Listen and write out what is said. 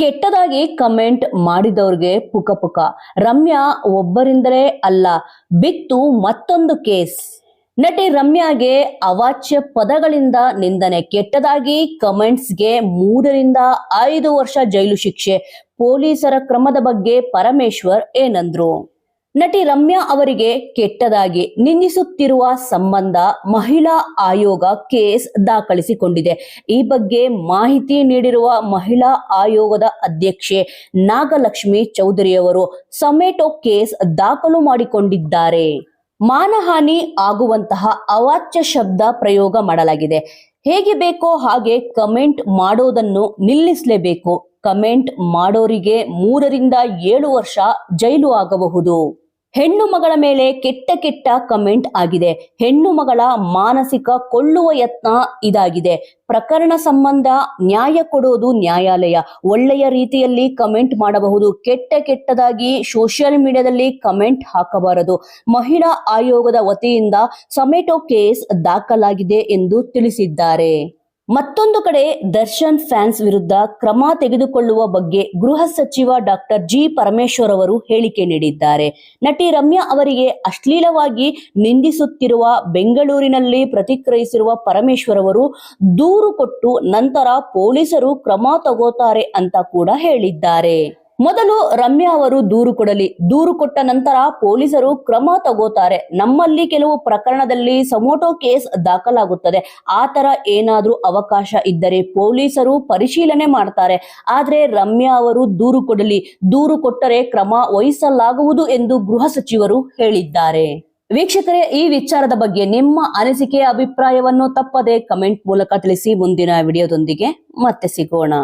ಕೆಟ್ಟದಾಗಿ ಕಮೆಂಟ್ ಮಾಡಿದವ್ರಿಗೆ ಪುಕ ಪುಕ. ರಮ್ಯಾ ಒಬ್ಬರಿಂದಲೇ ಅಲ್ಲ, ಬಿತ್ತು ಮತ್ತೊಂದು ಕೇಸ್ ನಟಿ ರಮ್ಯಾಗೆ ಅವಾಚ್ಯ ಪದಗಳಿಂದ ನಿಂದನೆ, ಕೆಟ್ಟದಾಗಿ ಕಮೆಂಟ್ಸ್ಗೆ ಮೂರರಿಂದ ಐದು ವರ್ಷ ಜೈಲು ಶಿಕ್ಷೆ. ಪೊಲೀಸರ ಕ್ರಮದ ಬಗ್ಗೆ ಪರಮೇಶ್ವರ್ ಏನಂದ್ರು? ನಟಿ ರಮ್ಯಾ ಅವರಿಗೆ ಕೆಟ್ಟದಾಗಿ ನಿಂದಿಸುತ್ತಿರುವ ಸಂಬಂಧ ಮಹಿಳಾ ಆಯೋಗ ಕೇಸ್ ದಾಖಲಿಸಿಕೊಂಡಿದೆ. ಈ ಬಗ್ಗೆ ಮಾಹಿತಿ ನೀಡಿರುವ ಮಹಿಳಾ ಆಯೋಗದ ಅಧ್ಯಕ್ಷೆ ನಾಗಲಕ್ಷ್ಮಿ ಚೌಧರಿಯವರು ಸಮೇಟೋ ಕೇಸ್ ದಾಖಲು ಮಾಡಿಕೊಂಡಿದ್ದಾರೆ. ಮಾನಹಾನಿ ಆಗುವಂತಹ ಅವಾಚ್ಯ ಶಬ್ದ ಪ್ರಯೋಗ ಮಾಡಲಾಗಿದೆ. ಹೇಗೆ ಬೇಕೋ ಹಾಗೆ ಕಮೆಂಟ್ ಮಾಡೋದನ್ನು ನಿಲ್ಲಿಸಲೇಬೇಕು. ಕಮೆಂಟ್ ಮಾಡೋರಿಗೆ ಮೂರರಿಂದ ಏಳು ವರ್ಷ ಜೈಲು ಆಗಬಹುದು. ಹೆಣ್ಣು ಮಗಳ ಮೇಲೆ ಕೆಟ್ಟ ಕೆಟ್ಟ ಕಮೆಂಟ್ ಆಗಿದೆ. ಹೆಣ್ಣು ಮಗಳ ಮಾನಸಿಕ ಕೊಳ್ಳುವ ಯತ್ನ ಇದಾಗಿದೆ. ಪ್ರಕರಣ ಸಂಬಂಧ ನ್ಯಾಯ ಕೊಡೋದು ನ್ಯಾಯಾಲಯ. ಒಳ್ಳೆಯ ರೀತಿಯಲ್ಲಿ ಕಮೆಂಟ್ ಮಾಡಬಹುದು. ಕೆಟ್ಟ ಕೆಟ್ಟದಾಗಿ ಸೋಷಿಯಲ್ ಮೀಡಿಯಾದಲ್ಲಿ ಕಮೆಂಟ್ ಹಾಕಬಾರದು. ಮಹಿಳಾ ಆಯೋಗದ ವತಿಯಿಂದ ಸೊಮೆಟೊ ಕೇಸ್ ದಾಖಲಾಗಿದೆ ಎಂದು ತಿಳಿಸಿದ್ದಾರೆ. ಮತ್ತೊಂದು ಕಡೆ ದರ್ಶನ್ ಫ್ಯಾನ್ಸ್ ವಿರುದ್ಧ ಕ್ರಮ ತೆಗೆದುಕೊಳ್ಳುವ ಬಗ್ಗೆ ಗೃಹ ಸಚಿವ ಡಾಕ್ಟರ್ ಜಿ ಪರಮೇಶ್ವರ್ ಅವರು ಹೇಳಿಕೆ ನೀಡಿದ್ದಾರೆ. ನಟಿ ರಮ್ಯಾ ಅವರಿಗೆ ಅಶ್ಲೀಲವಾಗಿ ನಿಂದಿಸುತ್ತಿರುವ ಬೆಂಗಳೂರಿನಲ್ಲಿ ಪ್ರತಿಕ್ರಿಯಿಸಿರುವ ಪರಮೇಶ್ವರ್ ಅವರು ದೂರು ಕೊಟ್ಟು ನಂತರ ಪೊಲೀಸರು ಕ್ರಮ ತಗೋತಾರೆ ಅಂತ ಕೂಡ ಹೇಳಿದ್ದಾರೆ. ಮೊದಲು ರಮ್ಯಾ ಅವರು ದೂರು ಕೊಡಲಿ. ದೂರು ಕೊಟ್ಟ ನಂತರ ಪೊಲೀಸರು ಕ್ರಮ ತಗೋತಾರೆ. ನಮ್ಮಲ್ಲಿ ಕೆಲವು ಪ್ರಕರಣದಲ್ಲಿ ಸಮೋಟೋ ಕೇಸ್ ದಾಖಲಾಗುತ್ತದೆ. ಆ ತರ ಏನಾದ್ರೂ ಅವಕಾಶ ಇದ್ದರೆ ಪೊಲೀಸರು ಪರಿಶೀಲನೆ ಮಾಡ್ತಾರೆ. ಆದ್ರೆ ರಮ್ಯಾ ಅವರು ದೂರು ಕೊಡಲಿ. ದೂರು ಕೊಟ್ಟರೆ ಕ್ರಮ ವಹಿಸಲಾಗುವುದು ಎಂದು ಗೃಹ ಸಚಿವರು ಹೇಳಿದ್ದಾರೆ. ವೀಕ್ಷಕರೇ, ಈ ವಿಚಾರದ ಬಗ್ಗೆ ನಿಮ್ಮ ಅನಿಸಿಕೆ, ಅಭಿಪ್ರಾಯವನ್ನು ತಪ್ಪದೆ ಕಮೆಂಟ್ ಮೂಲಕ ತಿಳಿಸಿ. ಮುಂದಿನ ವಿಡಿಯೋದೊಂದಿಗೆ ಮತ್ತೆ ಸಿಗೋಣ.